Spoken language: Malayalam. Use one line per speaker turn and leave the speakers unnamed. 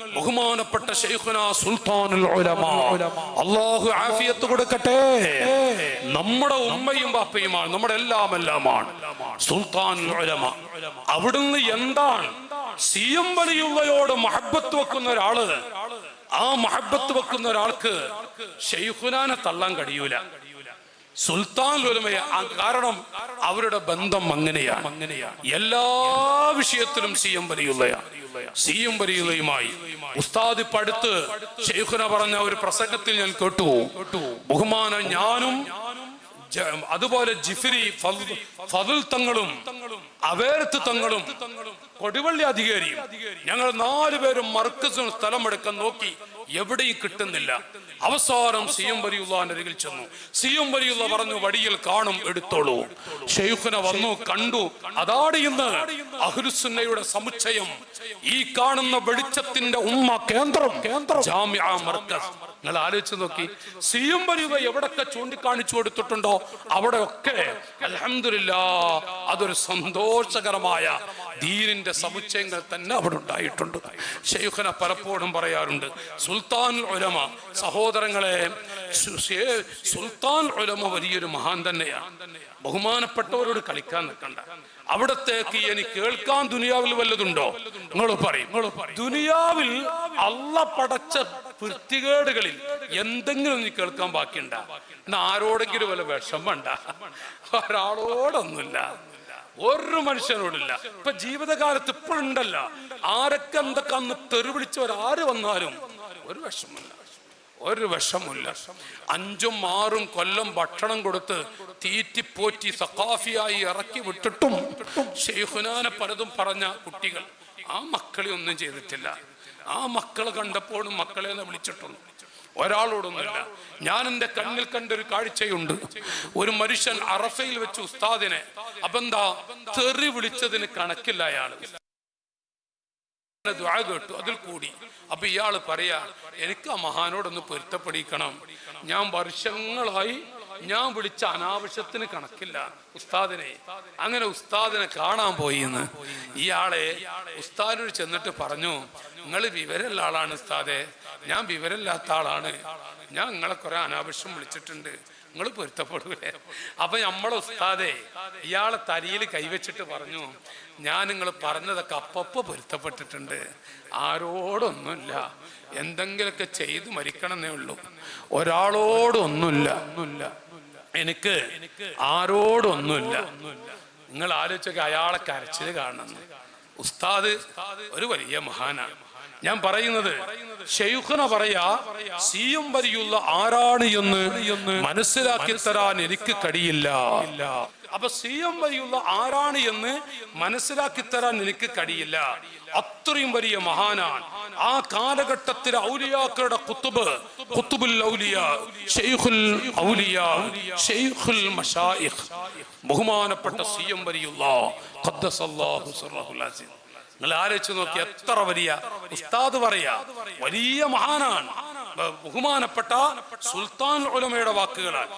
ബഹുമാനപ്പെട്ട അള്ളാഹു ആഫിയത്ത് കൊടുക്കട്ടെ. നമ്മുടെ ഉമ്മയും ബാപ്പയുമാണ് നമ്മുടെ എല്ലാം എല്ലാമാണ് സുൽത്താൻ അവിടുന്ന് എന്താണ് സി എം വലിയുള്ളയോട് മഹബത്ത് വെക്കുന്ന ഒരാൾ? ആ മഹബത്ത് വെക്കുന്ന ഒരാൾക്ക് ഷെയ്ഖുനാനെ തള്ളാൻ കഴിയൂല. സുൽത്താൻ ഉലമയെ ആ കാരണം അവരുടെ ബന്ധം അങ്ങനെയാണ്. അങ്ങനെയാണ് എല്ലാ വിഷയത്തിലും സി എം വലിയുള്ളയാണ്. സി എം ഉസ്താദി ഉസ്താദ് ഇപ്പൊ അടുത്ത് ഷെയ്ഖുന പറഞ്ഞ ഒരു പ്രസംഗത്തിൽ ഞാൻ കേട്ടു ബഹുമാന ഞാനും അതുപോലെ ജിഫിരി ഫതിൽ തങ്ങളും അവേർത്ത് തങ്ങളും കൊടിവള്ളി അധികാരിയും ഞങ്ങൾ നാലുപേരും മർക്കസും സ്ഥലമെടുക്കാൻ നോക്കി എവിടെയും കിട്ടുന്നില്ല. അവസാനം സി എം വലിയുള്ളാന്റെ അരികിൽ ചെന്നു. സി എം വലിയുള്ള പറഞ്ഞു വടിയിൽ കാണും എടുത്തോളൂ. ഷെയ്ഖുനെ വന്നു കണ്ടു അതാണ് ഇന്ന് അഹ്ലുസുന്നയുടെ സമുച്ചയം. ഈ കാണുന്ന വെളിച്ചത്തിന്റെ ഉമ്മ കേന്ദ്രം കേന്ദ്രം. ജാമ്യ മർക്കസ്. നിങ്ങൾ ആലോചിച്ച് നോക്കി. സിയും വലിയുക എവിടൊക്കെ ചൂണ്ടിക്കാണിച്ചു കൊടുത്തിട്ടുണ്ടോ? അവിടെയൊക്കെ. അലഹമില്ല അതൊരു സന്തോഷകരമായ ദീനിന്റെ സമുച്ചയങ്ങൾ തന്നെ അവിടെ ഉണ്ടായിട്ടുണ്ട്. ഷെയ്ഖന പലപ്പോഴും പറയാറുണ്ട് സുൽത്താൻ ഉലമ സഹോദരങ്ങളെ സുൽത്താൻ ഉലമ വലിയൊരു മഹാൻ തന്നെയാണ് ബഹുമാനപ്പെട്ടവരോട് കളിക്കാൻ നിൽക്കണ്ട. അവിടത്തേക്ക് ഇനി കേൾക്കാൻ ദുനിയാവിൽ വല്ലതുണ്ടോ? നിങ്ങൾ പറയും. ദുനിയാവിൽ അള്ള പടച്ച വൃത്തികേടുകളിൽ എന്തെങ്കിലും നീ കേൾക്കാൻ ബാക്കിയുണ്ട. എന്നാ ആരോടെങ്കിലും വല്ല വിഷമണ്ട ഒരാളോടൊന്നുമില്ല. ഒരു മനുഷ്യനോടില്ല. ഇപ്പൊ ജീവിതകാലത്ത് ഇപ്പോഴുണ്ടല്ല. ആരൊക്കെ എന്തൊക്കെ അന്ന് തെറിവിളിച്ചവർ ആര് വന്നാലും ഒരു വിഷമമില്ല. ഒരു വിഷമില്ല അഞ്ചും ആറും കൊല്ലം ഭക്ഷണം കൊടുത്ത് തീറ്റിപ്പോറ്റി സഖാഫിയായി ഇറക്കി വിട്ടിട്ടും ഷെയ്ഖുനാനെ പലതും പറഞ്ഞ കുട്ടികൾ. ആ മക്കളെ ഒന്നും ചെയ്തിട്ടില്ല. ആ മക്കളെ കണ്ടപ്പോഴും മക്കളെ വിളിച്ചിട്ടുള്ളൂ ഒരാളോടൊന്നുമില്ല. ഞാൻ എന്റെ കണ്ണിൽ കണ്ട ഒരു കാഴ്ചയുണ്ട്. ഒരു മനുഷ്യൻ അറഫയിൽ വെച്ച് ഉസ്താദിനെ അപ്പെന്താ തെറി വിളിച്ചതിന് കണക്കില്ല ദുആ കേട്ടു അതിൽ കൂടി. അപ്പൊ ഇയാൾ പറയാ എനിക്ക് ആ മഹാനോടൊന്ന് പൊരുത്തപ്പെടിക്കണം. ഞാൻ വർഷങ്ങളായി ഞാൻ വിളിച്ച അനാവശ്യത്തിന് കണക്കില്ല. ഉസ്താദിനെ അങ്ങനെ ഉസ്താദിനെ കാണാൻ പോയി എന്ന് ഇയാളെ ഉസ്താദിനോട് ചെന്നിട്ട് പറഞ്ഞു നിങ്ങൾ വിവരമുള്ള ആളാണ് ഉസ്താദെ. ഞാൻ വിവരമില്ലാത്ത ആളാണ്. ഞാൻ നിങ്ങളെ കുറെ അനാവശ്യം വിളിച്ചിട്ടുണ്ട്. നിങ്ങൾ പൊരുത്തപ്പെടൂലേ. അപ്പൊ നമ്മളെ ഉസ്താദെ ഇയാളെ തലയിൽ കൈവച്ചിട്ട് പറഞ്ഞു ഞാൻ നിങ്ങൾ പറഞ്ഞതൊക്കെ അപ്പപ്പോ പൊരുത്തപ്പെട്ടിട്ടുണ്ട്. ആരോടൊന്നുമില്ല. എന്തെങ്കിലുമൊക്കെ ചെയ്തു മരിക്കണമെന്നേ ഉള്ളൂ. ഒരാളോടൊന്നുമില്ല. ഒന്നുമില്ല എനിക്ക് ആരോടൊന്നുമില്ല. നിങ്ങൾ ആലോചിച്ചൊക്കെ അയാളെ കരച്ചിൽ കാണുന്നു. ഉസ്താദ് ഒരു വലിയ മഹാനാണ്. ഞാൻ പറയുന്നത് ഷെയ്ഖുന പറയാ സിയും വരിയുള്ള ആരാണ് എന്ന് മനസ്സിലാക്കി തരാൻ എനിക്ക് കഴിയില്ല. അപ്പൊ സിയം വരിയുള്ള ആരാണ് എന്ന് മനസ്സിലാക്കി തരാൻ എനിക്ക് കഴിയില്ല. അത്രയും വലിയ മഹാനാണ്. ആ കാലഘട്ടത്തിലെ ഔലിയാക്കളുടെ കുത്തുബ് കുത്തുബുൽ ഔലിയ ഷെയ്ഖുൽ ഔലിയ ഷെയ്ഖുൽ മഷായിഖ് ബഹുമാനപ്പെട്ട സിയം വരിയുള്ള ഖദ്ദസല്ലാഹു സിർറഹുൽ അസീസ് നിങ്ങൾ ആലോചിച്ച് നോക്കി എത്ര വലിയ ഉസ്താദ് പറയാ. വലിയ മഹാനാണ്. ബഹുമാനപ്പെട്ട സുൽത്താൻ ഉലമയുടെ വാക്കുകളാണ്